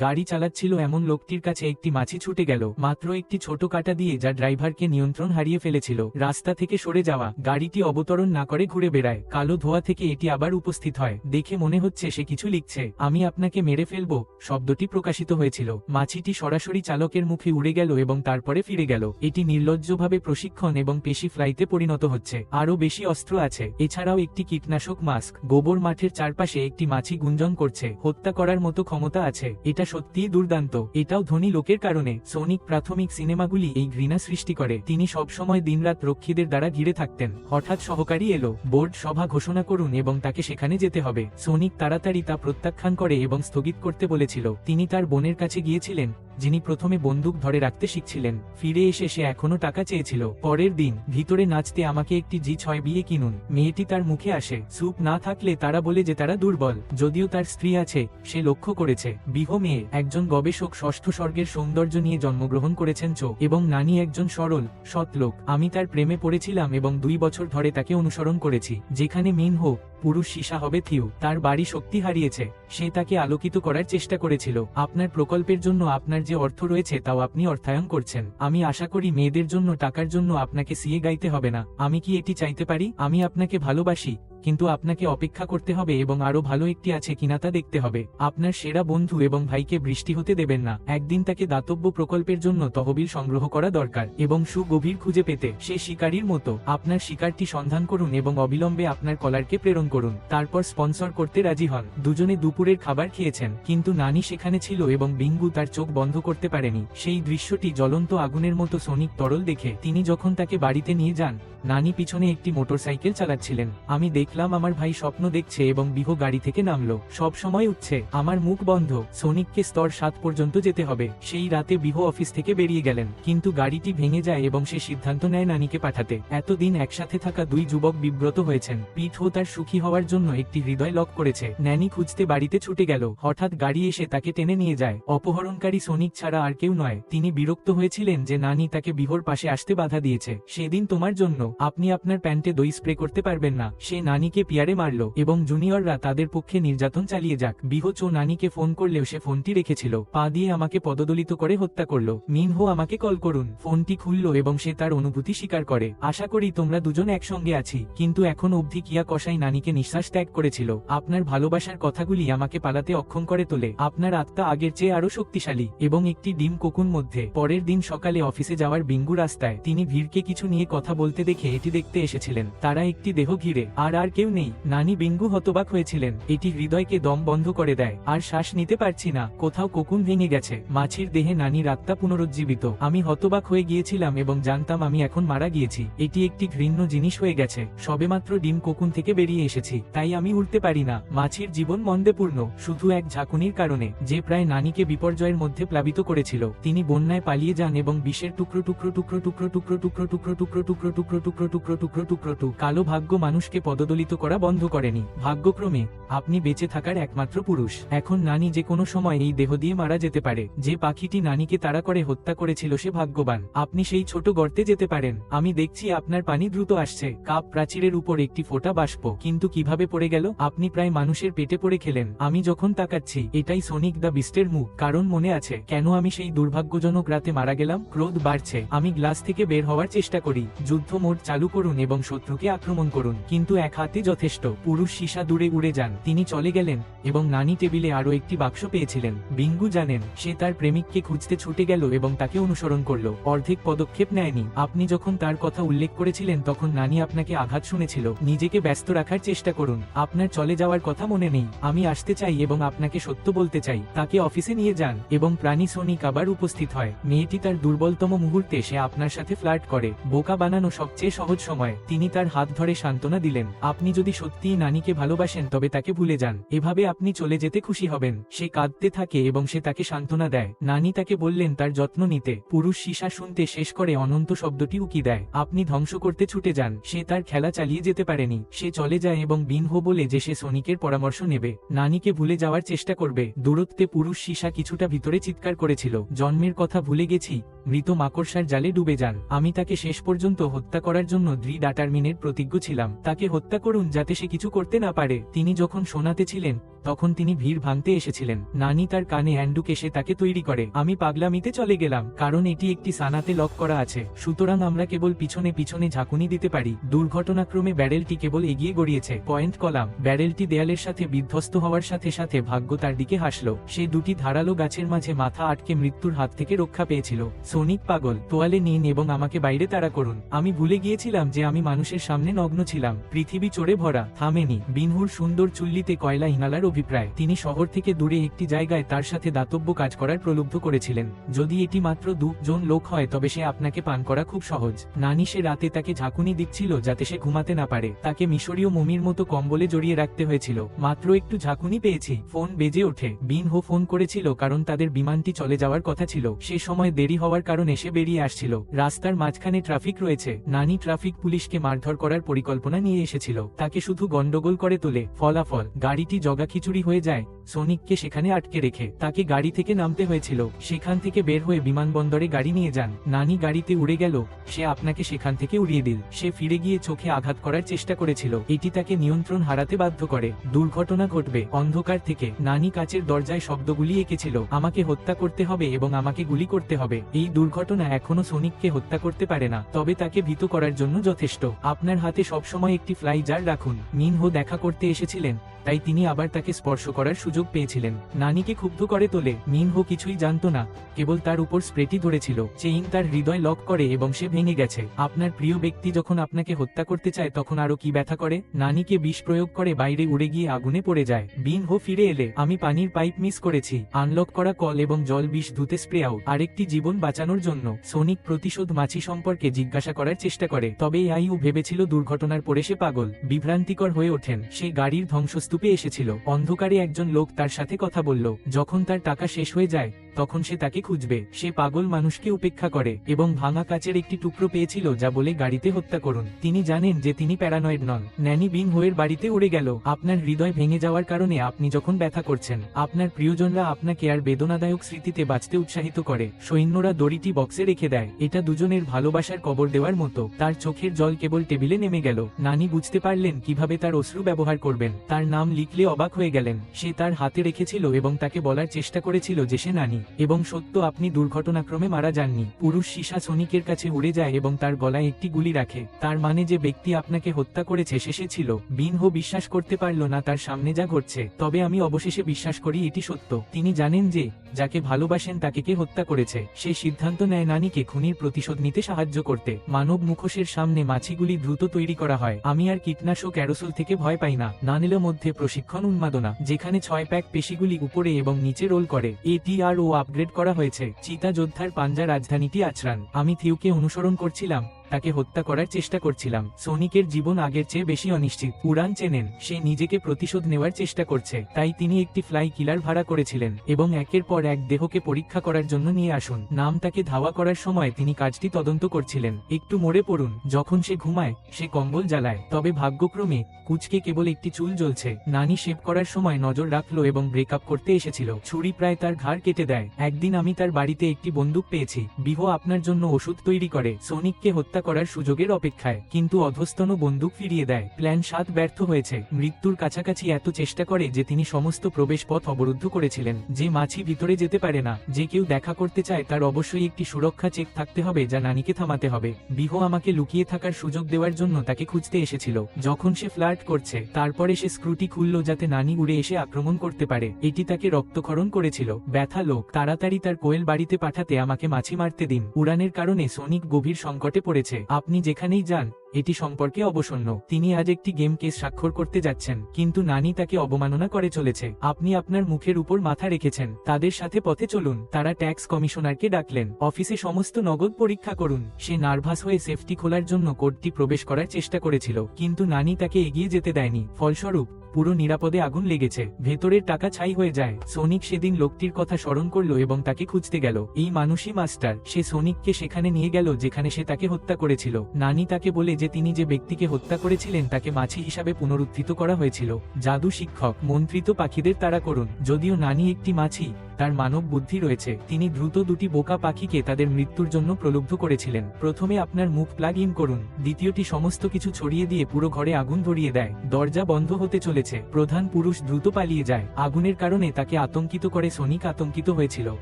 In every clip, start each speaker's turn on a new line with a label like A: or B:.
A: গাড়ি চালাচ্ছিল এমন লোকটির কাছে একটি মাছি ছুটে গেল। মাত্র একটি ছোট কাটা দিয়ে যা ড্রাইভারকে নিয়ন্ত্রণ হারিয়ে ফেলেছিল। রাস্তা থেকে সরে যাওয়া, গাড়িটি অবতরণ না করে ঘুরে বেড়ায়। কালো ধোয়া থেকে এটি আবার উপস্থিত হয়। দেখে মনে হচ্ছে সে কিছু লিখছে। আমি আপনাকে মেরে ফেলব, শব্দটি প্রকাশিত হয়েছিল। মাছিটি সরাসরি চালকের মুখে উড়ে গেল এবং তারপরে ফিরে গেল। এটি নির্লজ্জভাবে প্রশিক্ষণ এবং পেশি ফ্লাইতে পরিণত হচ্ছে। আরও বেশি অস্ত্র আছে। এছাড়াও একটি কীটনাশক মাস্ক। গোবর মাঠের চারপাশে একটি মাছি গুঞ্জন করছে। হত্যা করার মতো ক্ষমতা আছে। এটা সত্যিই দুর্দান্ত। এটাও ধনী লোকের কারণে সৌনিক প্রাথমিক সিনেমাগুলি এই ঘৃণা সৃষ্টি করে। তিনি সবসময় দিনরাত রক্ষীদের দ্বারা ঘিরে থাকতেন। হঠাৎ সহকারী এলো, বোর্ড সভা ঘোষণা করুন এবং তাকে সেখানে যেতে হবে। সৌনিক তাড়াতাড়ি তা প্রত্যাখ্যান করে এবং স্থগিত করতে বলেছিল। তিনি তার বোনের কাছে গিয়েছিলেন। যিনি প্রথমে বন্দুক ধরে রাখতে শিখছিলেন। ফিরে এসে সে এখনও টাকা চেয়েছিল। পরের দিন, ভিতরে নাচতে আমাকে একটি জি ছয় বিয়ে কিনুন। মেয়েটি তার মুখে আসে। স্যুপ না থাকলে তারা বলে যে তারা দুর্বল। যদিও তার স্ত্রী আছে, সে লক্ষ্য করেছে। বিহ মেয়ে, একজন গবেষক ষষ্ঠ স্বর্গের সৌন্দর্য নিয়ে জন্মগ্রহণ করেছেন চো, এবং নানি একজন সরল, সৎ লোক। আমি তার প্রেমে পড়েছিলাম এবং দুই বছর ধরে তাকে অনুসরণ করেছি। যেখানে মিন হো পুরুষ সীসা হবে থিউ তার বাড়ি শক্তি হারিয়েছে। সে তাকে আলোকিত করার চেষ্টা করেছিল। আপনার প্রকল্পের জন্য আপনার যে অর্থ রয়েছে তাও আপনি অর্থায়ন করছেন। আমি আশা করি মেয়েদের জন্য, টাকার জন্য আপনাকে সিয়ে গাইতে হবে না। আমি কি এটি চাইতে পারি? আমি আপনাকে ভালোবাসি। কিন্তু আপনাকে অপেক্ষা করতে হবে এবং আরও ভালো একটি আছে কিনা তা দেখতে হবে। আপনার সেরা বন্ধু এবং ভাইকে বৃষ্টি হতে দেবেন না। একদিন তাকে দাতব্য প্রকল্পের জন্য তহবিল সংগ্রহ করা দরকার এবং সুগভীর খুঁজে পেতে সে শিকারীর মতো আপনার শিকারটি সন্ধান করুন এবং অবিলম্বে আপনার কলারকে প্রেরণ করুন। তারপর স্পন্সর করতে রাজি হন। দুজনে দুপুরের খাবার খেয়েছেন, কিন্তু নানি সেখানে ছিল এবং বিঙ্গু তার চোখ বন্ধ করতে পারেনি। সেই দৃশ্যটি জ্বলন্ত আগুনের মতো সনিক তরল দেখে তিনি যখন তাকে বাড়িতে নিয়ে যান, নানি পিছনে একটি মোটরসাইকেল চালাচ্ছিলেন। আমি দেখলাম আমার ভাই স্বপ্ন দেখছে এবং বিহ গাড়ি থেকে নামলো। সব সময় উঠছে, আমার মুখ বন্ধ, সনিককে স্তর সাত পর্যন্ত যেতে হবে। সেই রাতে বিহ অফিস থেকে বেরিয়ে গেলেন, কিন্তু গাড়িটি ভেঙে যায় এবং সে সিদ্ধান্ত নেয় নানিকে পাঠাতে। এতদিন একসাথে থাকা দুই যুবক বিব্রত হয়েছেন। পিঠো তার সুখী হওয়ার জন্য একটি হৃদয় লক করেছে। ন্যানি খুঁজতে বাড়িতে ছুটে গেল। হঠাৎ গাড়ি এসে তাকে টেনে নিয়ে যায়। অপহরণকারী সনিক ছাড়া আর কেউ নয়। তিনি বিরক্ত হয়েছিলেন যে নানি তাকে বিহর পাশে আসতে বাধা দিয়েছে। সেদিন তোমার জন্য, আপনি আপনার প্যান্টে দই স্প্রে করতে পারবেন না। সে নানিকে পিয়ারে মারল এবং জুনিয়ররা তাদের পক্ষে নির্যাতন চালিয়ে যাক। বিহচো নানিকে ফোন করলেও সে ফোনটি রেখেছিল। পা দিয়ে আমাকে পদদলিত করে হত্যা করল। মিনহো আমাকে কল করুন। ফোনটি খুলল এবং সে তার অনুভূতি স্বীকার করে। আশা করি তোমরা দুজন একসঙ্গে আছি, কিন্তু এখন অবধি কিয়া কষাই নানিকে নিঃশ্বাস ত্যাগ করেছিল। আপনার ভালোবাসার কথাগুলি আমাকে পালাতে অক্ষম করে তোলে। আপনার আত্মা আগের চেয়ে আরও শক্তিশালী এবং একটি ডিম কোকুন মধ্যে। পরের দিন সকালে অফিসে যাওয়ার বিঙ্গু রাস্তায় তিনি ভিড়কে কিছু নিয়ে কথা বলতে দেখে এটি দেখতে এসেছিলেন। তারা একটি দেহ ঘিরে। আর আর কেউ নেই নানি বিঙ্গু হতবাক হয়েছিলেন এটি হৃদয়কে দম বন্ধ করে দেয় আর শ্বাস নিতে পারছি না কোথাও কোকুন ভেঙে গেছে মাছির দেহে নানির আত্মা পুনরুজ্জীবিত আমি হতবাক হয়ে গিয়েছিলাম এবং জানতাম আমি এখন মারা গিয়েছি এটি একটি ঘৃণ্য জিনিস হয়ে গেছে সবেমাত্র ডিম কোকুন থেকে বেরিয়ে এসেছি তাই আমি উঠতে পারি না মাছির জীবন মন্দেপূর্ণ শুধু এক ঝাঁকুনির কারণে যে প্রায় নানিকে বিপর্যয়ের মধ্যে প্লাবিত করেছিল তিনি বন্যায় পালিয়ে যান এবং বিষের টুকরো টুকরো টুকরো টুকরো টুকরো টুকরো টুকরো টুকরো টুকরো টুকরো টুকরো টুকরো টুকরো টুকরো টু কালো ভাগ্য মানুষকে পদদলিত করা বন্ধ করেনি। ভাগ্যক্রমে, আপনি বেঁচে থাকার একমাত্র পুরুষ। এখন নানি যে কোনো সময় এই দেহ দিয়ে মারা যেতে পারে। যে পাখিটি নানিকে তাড়া করে হত্যা করেছিল সে ভাগ্যবান। আপনি সেই ছোট গর্তে যেতে পারেন। আমি দেখছি আপনার পানি দ্রুত আসছে। কাপ প্রাচীরের উপর একটি ফোঁটা বাষ্প। কিন্তু কীভাবে পড়ে গেল? আপনি প্রায় মানুষের পেটে পড়ে খেলেন। আমি যখন তাকাচ্ছি, এটাই সোনিক দ্য বিস্টের মুখ। কারণ মনে আছে, কেন আমি সেই দুর্ভাগ্যজনক রাতে মারা গেলাম? ক্রোধ বাড়ছে। আমি গ্লাস থেকে বের হওয়ার চেষ্টা করি। যুদ্ধ মোড চালু করুন এবং শত্রুকে আক্রমণ করুন। কিন্তু এক হাতে যথেষ্ট। পুরুষ সীসা দূরে উড়ে যান। তিনি চলে গেলেন এবং নানি টেবিলে আরও একটি বাক্স পেয়েছিলেন। বিঙ্গু জানেন, সে তার প্রেমিককে খুঁজতে ছুটে গেল এবং তাকে অনুসরণ করল। অর্ধেক পদক্ষেপ নেয়নি। আপনি যখন তার কথা উল্লেখ করেছিলেন, তখন নানি আপনাকে আঘাত শুনেছিল। নিজেকে ব্যস্ত রাখার চেষ্টা করুন। আপনার চলে যাওয়ার কথা মনে নেই। আমি আসতে চাই এবং আপনাকে সত্য বলতে চাই। তাকে অফিসে নিয়ে যান এবং প্রাণী সনিক আবার উপস্থিত হয়। মেয়েটি তার দুর্বলতম মুহূর্তে সে আপনার সাথে ফ্লার্ট করে। বোকা বানানো সবচেয়ে সহজ সময়। তিনি তার হাত ধরে সান্ত্বনা দিলেন। আপনি যদি সত্যিই নানিকে ভালোবাসেন, তবে তাকে ভুলে যান। এভাবে আপনি চলে যেতে খুশি হবেন। সে কাঁদতে থাকে এবং সে তাকে সান্ত্বনা দেয়। নানি তাকে বললেন, তার যত্ন নিতে। পুরুষ সীসা শুনতে শেষ করে অনন্ত শব্দটি উকি দেয়। আপনি ধ্বংস করতে ছুটে যান। সে তার খেলা চালিয়ে যেতে পারেনি। সে চলে যায় এবং বিনহো বলে যে সে সনিকের পরামর্শ নেবে। নানিকে ভুলে যাওয়ার চেষ্টা করবে। দূরত্বে পুরুষ সীসা কিছুটা ভিতরে চিৎকার করেছিল। জন্মের কথা ভুলে গেছি। মৃত মাকড়সার জালে ডুবে যান। আমি তাকে শেষ পর্যন্ত হত্যা করার জন্য দ্রি ডাটারমিনের প্রতিজ্ঞ ছিলাম। তাকে হত্যা করুন যাতে সে কিছু করতে না পারে। তিনি যখন শোনাতে ছিলেন, তখন তিনি ভিড় ভাঙতে এসেছিলেন। নানি তার কানে হ্যান্ডুক এসে তাকে তৈরি করে, আমি পাগলামিতে চলে গেলাম, কারণ এটি একটি সানাতে লক করা আছে। সুতরাং আমরা কেবল পিছনে পিছনে ঝাঁকুনি দিতে পারি। দুর্ঘটনাক্রমে ব্যারেলটি কেবল এগিয়ে গড়িয়েছে। পয়েন্ট কলাম, ব্যারেলটি দেয়ালের সাথে বিধ্বস্ত হওয়ার সাথে সাথে ভাগ্য তার দিকে হাসল। সে দুটি ধারালো গাছের মাঝে মাথা আটকে মৃত্যুর হাত থেকে রক্ষা পেয়েছিল। সোনিক পাগল, তোয়ালে নিন এবং আমাকে বাইরে তাড়া করুন। আমি ভুলে গিয়েছিলাম যে আমি মানুষের সামনে নগ্ন ছিলাম। পৃথিবী চড়ে ভরা, থামেনি। বিনহুর সুন্দর চুল্লিতে কয়লা ইনালার অভিপ্রায়। তিনি শহর থেকে দূরে একটি জায়গায় তার সাথে দাতব্য কাজ করার প্রলুব্ধ করেছিলেন। যদি এটি মাত্র দুজন লোক হয়, তবে সে আপনাকে পান করা খুব সহজ। নানি সে রাতে তাকে ঝাঁকুনি দিচ্ছিল যাতে সে ঘুমাতে না পারে। তাকে মিশরীয় মমির মতো কম্বলে জড়িয়ে রাখতে হয়েছিল। মাত্র একটু ঝাঁকুনি পেয়েছি। ফোন বেজে ওঠে। বিন হো ফোন করেছিল কারণ তাদের বিমানটি চলে যাওয়ার কথা ছিল। সে সময় দেরি হওয়ার কারণে সে বেরিয়ে আসছিল। রাস্তার মাঝখানে ট্রাফিক রয়েছে। নানি ট্রাফিক পুলিশকে মারধর করার পরিকল্পনা নিয়ে এসেছিল। তাকে শুধু গন্ডগোল করে তোলে ফলাফল গাড়িটি জগাখিচুড়ি হয়ে যায়। সোনিককে সেখানে আটকে রেখে তাকে গাড়ি থেকে নামতে হয়েছিল। সেখান থেকে বের হয়ে বিমানবন্দরে গাড়ি নিয়ে যান। নানি গাড়িতে উড়ে গেল। সে আপনাকে সেখান থেকে উড়িয়ে দিল। সে ফিরে গিয়ে চোখে আঘাত করার চেষ্টা করেছিল। এটি তাকে নিয়ন্ত্রণ হারাতে বাধ্য করে। দুর্ঘটনা ঘটবে অন্ধকার থেকে। নানি কাচের দরজায় শব্দগুলি এঁকেছিল। আমাকে হত্যা করতে হবে এবং আমাকে গুলি করতে হবে। এই দুর্ঘটনা এখনও সোনিককে হত্যা করতে পারে না। তবে তাকে ভীত করার জন্য যথেষ্ট। আপনার হাতে সবসময় একটি ফ্লাই জার রাখুন। মিনহো দেখা করতে এসেছিলেন। তাই তিনি আবার তাকে স্পর্শ করার সুযোগ পেয়েছিলেন। নানিকে ক্ষুব্ধ করে তোলে, মিনহো কিছুই জানতো না, কেবল তার উপর স্প্রেটি ধরেছিল। চেইন তার হৃদয় লক করে এবং সে ভেঙে গেছে। আপনার প্রিয় ব্যক্তি যখন আপনাকে হত্যা করতে চায়, তখন আরও কি ব্যথা করে? নানিকে বিষ প্রয়োগ করে বাইরে উড়ে গিয়ে আগুনে পড়ে যায়। বিন হো ফিরে এলে, আমি পানির পাইপ মিস করেছি। আনলক করা কল এবং জল বিষ ধুতে স্প্রে আউট। আরেকটি জীবন বাঁচানোর জন্য, সনিক প্রতিশোধ মাছি সম্পর্কে জিজ্ঞাসা করার চেষ্টা করে। তবে আইউ ভেবেছিল দুর্ঘটনার পরে সে পাগল, বিভ্রান্তিকর হয়ে ওঠেন। সে গাড়ির ধ্বংসস্তূপে এসেছিল। অন্ধকারে একজন লোক তার সাথে কথা বলল। যখন তার টাকা শেষ হয়ে যায় তখন সে তাকে খুঁজবে। সে পাগল মানুষকে উপেক্ষা করে এবং ভাঙা কাচের একটি টুকরো পেয়েছিল যা বলে গাড়িতে হত্যা করুন। তিনি জানেন যে তিনি প্যারানয়েড নন। ন্যানি বিং হোয়ের বাড়িতে উড়ে গেল। আপনার হৃদয় ভেঙে যাওয়ার কারণে আপনি যখন ব্যথা করছেন, আপনার প্রিয়জনরা আপনাকে আর বেদনাদায়ক স্মৃতিতে বাঁচতে উৎসাহিত করে। সৈন্যরা দড়িটি বক্সে রেখে দেয়। এটা দুজনের ভালোবাসার কবর দেওয়ার মতো। তার চোখের জল কেবল টেবিলে নেমে গেল। নানি বুঝতে পারলেন কীভাবে তার অশ্রু ব্যবহার করবেন। তার নাম লিখলে অবাক হয়ে গেলেন। সে তার হাতে রেখেছিল এবং তাকে বলার চেষ্টা করেছিল যে সে নানি। এবং সত্য, আপনি দুর্ঘটনাক্রমে মারা যাননি। পুরুষ সীসা সনিকের কাছে উড়ে যায় এবং তার গলায় একটি গুলি রাখে। তার মানে যে ব্যক্তি আপনাকে হত্যা করেছে শেষে ছিল। বিনহো বিশ্বাস করতে পারল না তার সামনে যা ঘটছে। তবে আমি অবশেষে বিশ্বাস করি এটি সত্য। তিনি জানেন যে, যাকে ভালোবাসেন তাকে কে হত্যা করেছে। সে সিদ্ধান্ত নেয় নানিকে খুনির প্রতিশোধ নিতে সাহায্য করতে। মানব মুখোশের সামনে মাছিগুলি দ্রুত তৈরি করা হয়। আমি আর কীটনাশক অ্যারোসল থেকে ভয় পাই না। না নিলেও মধ্যে প্রশিক্ষণ উন্মাদনা, যেখানে ছয় প্যাক পেশিগুলি উপরে এবং নিচে রোল করে। এটিআর ও আপগ্রেড করা হয়েছে। চিতা যোদ্ধার পাঞ্জা রাজধানীটি আচরান। আমি থিউকে অনুসরণ করছিলাম। তাকে হত্যা করার চেষ্টা করছিলাম। সনিকের জীবন আগের চেয়ে বেশি অনিশ্চিত। উড়ান চেনেন, সে নিজেকে প্রতিশোধ নেওয়ার চেষ্টা করছে, তাই তিনি একটি ফ্লাই কিলার ভাড়া করেছিলেন এবং একের পর এক দেহকে পরীক্ষা করার জন্য নিয়ে আসুন। নাম তাকে ধাওয়া করার সময় তিনি কাজটি তদন্ত করছিলেন। একটু মরে পড়ুন, যখন সে ঘুমায়, সে কম্বল জ্বালায়, তবে ভাগ্যক্রমে কুচকে কেবল একটি চুল জ্বলছে। নানি শেভ করার সময় নজর রাখল এবং ব্রেকআপ করতে এসেছিল। ছুরি প্রায় তার ঘাড় কেটে দেয়। একদিন আমি তার বাড়িতে একটি বন্দুক পেয়েছি। বিহ আপনার জন্য ওষুধ তৈরি করে। সনিককে হত্যা করার সুযোগের অপেক্ষায়, কিন্তু অধস্তন বন্দুক ফিরিয়ে দেয়। প্ল্যান সাত ব্যর্থ হয়েছে। মৃত্যুর কাছাকাছি এত চেষ্টা করে যে তিনি সমস্ত প্রবেশ পথ অবরুদ্ধ করেছিলেন, যে মাছি ভিতরে যেতে পারে না। যে কেউ দেখা করতে চায় তার অবশ্যই একটি সুরক্ষা চেক থাকতে হবে যা নানিকে থামাতে হবে। বিহ আমাকে লুকিয়ে থাকার সুযোগ দেওয়ার জন্য তাকে খুঁজতে এসেছিল। যখন সে ফ্লার্ট করছে, তারপরে সে স্ক্রুটি খুলল যাতে নানি উড়ে এসে আক্রমণ করতে পারে। এটি তাকে রক্তক্ষরণ করেছিল। ব্যথা লোক, তাড়াতাড়ি তার কোয়েল বাড়িতে পাঠাতে আমাকে মাছি মারতে দিন। উড়ানের কারণে সনিক গভীর সংকটে পড়েছে। আপনি যেখানেই যান এটি সম্পর্কে অবসন্ন। তিনি আজ একটি গেম কেস স্বাক্ষর করতে যাচ্ছেন, কিন্তু নানি তাকে অবমাননা করে চলেছে। আপনি আপনার মুখের উপর মাথা রেখেছেন, তাদের সাথে পথে চলুন, তারা ট্যাক্স কমিশনারকে ডাকলেন। অফিসে সমস্ত নগদ পরীক্ষা করুন। সে নার্ভাস হয়ে সেফটি খোলার জন্য কোডটি প্রবেশ করার চেষ্টা করেছিল, কিন্তু নানি তাকে এগিয়ে যেতে দেয়নি। ফলস্বরূপ, পুরো নিরাপদে আগুন লেগেছে। ভেতরের টাকা ছাই হয়ে যায়। সোনিক সেদিন লোকটির কথা স্মরণ করল এবং তাকে খুঁজতে গেল। এই মানুষই মাস্টার। সে সোনিককে সেখানে নিয়ে গেল, যেখানে সে তাকে হত্যা করেছিল। নানি তাকে বলে যে তিনি যে ব্যক্তিকে হত্যা করেছিলেন তাকে মাছি হিসাবে পুনরুত্থিত করা হয়েছিল। জাদু শিক্ষক, মন্ত্রিত পাখিদের তারা করুন, যদিও নানি একটি মাছি তার মানব বুদ্ধি রয়েছে। তিনি দ্রুত দুটি বোকা পাখিকে তাদের মৃত্যুর জন্য প্রলুব্ধ করেছিলেন। প্রথমে আপনার মুখ প্লাগ ইন করুন, দ্বিতীয়টি সমস্ত কিছু ছড়িয়ে দিয়ে পুরো ঘরে আগুন ধরিয়ে দেয়। দরজা বন্ধ হতে চলেছে। প্রধান পুরুষ দ্রুত পালিয়ে যায়। আগুনের কারণে তাকে আতঙ্কিত করে সনিক আতঙ্কিত হয়েছিল।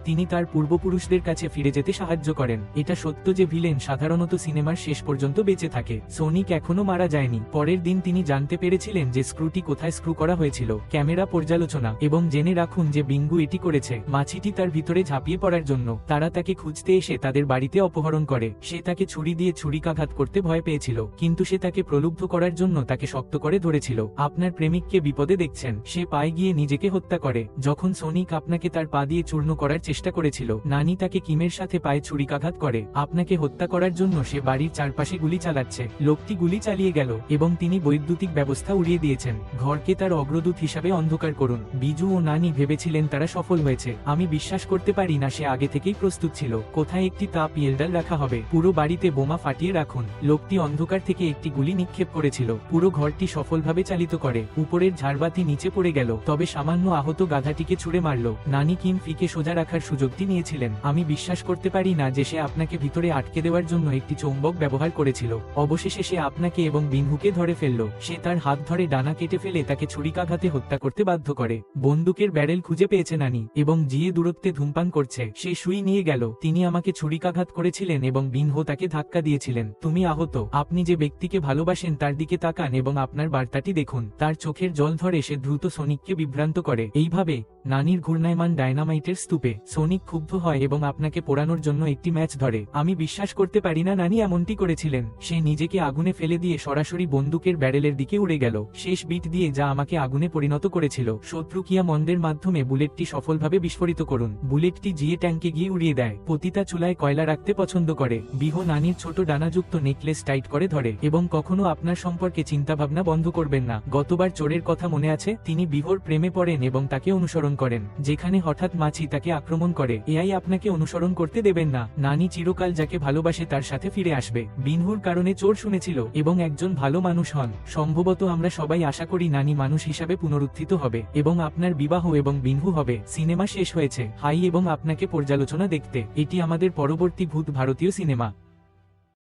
A: তিনি তার পূর্বপুরুষদের কাছে ফিরে যেতে সাহায্য করেন। এটা সত্য যে ভিলেন সাধারণত সিনেমার শেষ পর্যন্ত বেঁচে থাকে। সনিক এখনও মারা যায়নি। পরের দিন তিনি জানতে পেরেছিলেন যে স্ক্রুটি কোথায় স্ক্রু করা হয়েছিল। ক্যামেরা পর্যালোচনা এবং জেনে রাখুন যে বিঙ্গু এটি করেছে। মাছিটি তার ভিতরে ঝাঁপিয়ে পড়ার জন্য। তারা তাকে খুঁজতে এসে তাদের বাড়িতে অপহরণ করে। সে তাকে ছুরি দিয়ে ছুরিকাঘাত করতে ভয় পেয়েছিল, কিন্তু সে তাকে প্রলুব্ধ করার জন্য তাকে শক্ত করে ধরেছিল। আপনার প্রেমিককে বিপদে দেখছেন। সে পায়ে গিয়ে নিজেকে হত্যা করে। যখন সোনিক আপনাকে তার পা দিয়ে চূর্ণ করার চেষ্টা করেছিল, নানি তাকে কিমের সাথে পায়ে ছুরিকাঘাত করে। আপনাকে হত্যা করার জন্য সে বাড়ির চারপাশে গুলি চালাচ্ছে। লোকটি গুলি চালিয়ে গেল এবং তিনি বৈদ্যুতিক ব্যবস্থা উড়িয়ে দিয়েছেন। ঘরকে তার অগ্রদূত হিসাবে অন্ধকার করুন। বিজু ও নানি ভেবেছিলেন তারা সফল হয়েছে। আমি বিশ্বাস করতে পারি না সে আগে থেকেই প্রস্তুত ছিল। কোথায় একটি তাপ ইয়েলডাল রাখা হবে? পুরো বাড়িতে বোমা ফাটিয়ে রাখুন। লোকটি অন্ধকার থেকে একটি গুলি নিক্ষেপ করেছিল। পুরো ঘরটি সফলভাবে চালিত করে। উপরের ঝাড়বাতি নিচে পড়ে গেল। তবে সামান্য আহত গাধাটিকে ছুড়ে মারল। নানি কিম ফিকে সোজা রাখার সুযোগটি নিয়েছিলেন। আমি বিশ্বাস করতে পারি না যে সে আপনাকে ভিতরে আটকে দেওয়ার জন্য একটি চৌম্বক ব্যবহার করেছিল। অবশেষে সে আপনাকে এবং বিনহুকে ধরে ফেলল। সে তার হাত ধরে ডানা কেটে ফেলে তাকে ছুরিকাঘাতে হত্যা করতে বাধ্য করে। বন্দুকের ব্যারেল খুঁজে পেয়েছে নানি এবং জিয়ে দূরত্বে ধূমপান করছে, সে সুই নিয়ে গেল। তিনি আমাকে ছুরিকাঘাত করেছিলেন এবং বিনহো তাকে ধাক্কা দিয়েছিলেন। তুমি আহত। আপনি যে ব্যক্তিকে ভালোবাসেন তার দিকে তাকান এবং আপনার বার্তাটি দেখুন। তার চোখের জল ধরে সে দ্রুত সোনিককে বিভ্রান্ত করে। এইভাবে নানির ঘূর্ণায়মান ডায়নামাইটের স্তূপে সোনিক ক্ষুব্ধ হয় এবং আপনাকে পোড়ানোর জন্য একটি ম্যাচ ধরে। আমি বিশ্বাস করতে পারি না নানি এমনটি করেছিলেন। সে নিজেকে আগুনে ফেলে দিয়ে সরাসরি বন্দুকের ব্যারেলের দিকে উড়ে গেল। শেষ বিট দিয়ে যা আমাকে আগুনে পরিণত করেছিল। শত্রু কিয়া মন্দের মাধ্যমে বুলেটটি সফলভাবে বিস্ফোরিত করুন। বুলেটটি জিয়ে ট্যাঙ্কে গিয়ে উড়িয়ে দেয়। পতিতা চুলায় কয়লা রাখতে পছন্দ করে। বিহ নানির ছোট ডানাযুক্ত নেকলেস টাইট করে ধরে এবং কখনো আপনার সম্পর্কে চিন্তাভাবনা বন্ধ করবেন না। গতবার চোরের কথা মনে আছে, তিনি বিহর প্রেমে পড়েন এবং তাকে অনুসরণ করেন। যেখানে হঠাৎ মাছি তাকে আক্রমণ করে, এআই আপনাকে অনুসরণ করতে দেবেন না। নানি চিরকাল যাকে ভালোবাসে তার সাথে ফিরে আসবে। বিনহুর কারণে চোর শুনেছিল এবং একজন ভালো মানুষ হন। সম্ভবত আমরা সবাই আশা করি নানি মানুষ হিসাবে পুনরুত্থিত হবে এবং আপনার বিবাহ এবং বিনহু হবে। সিনেমা শেষ হয়েছে। হাই এবং আপনাকে পর্যালোচনা দেখতে। এটি আমাদের পরবর্তী ভূত ভারতীয় সিনেমা।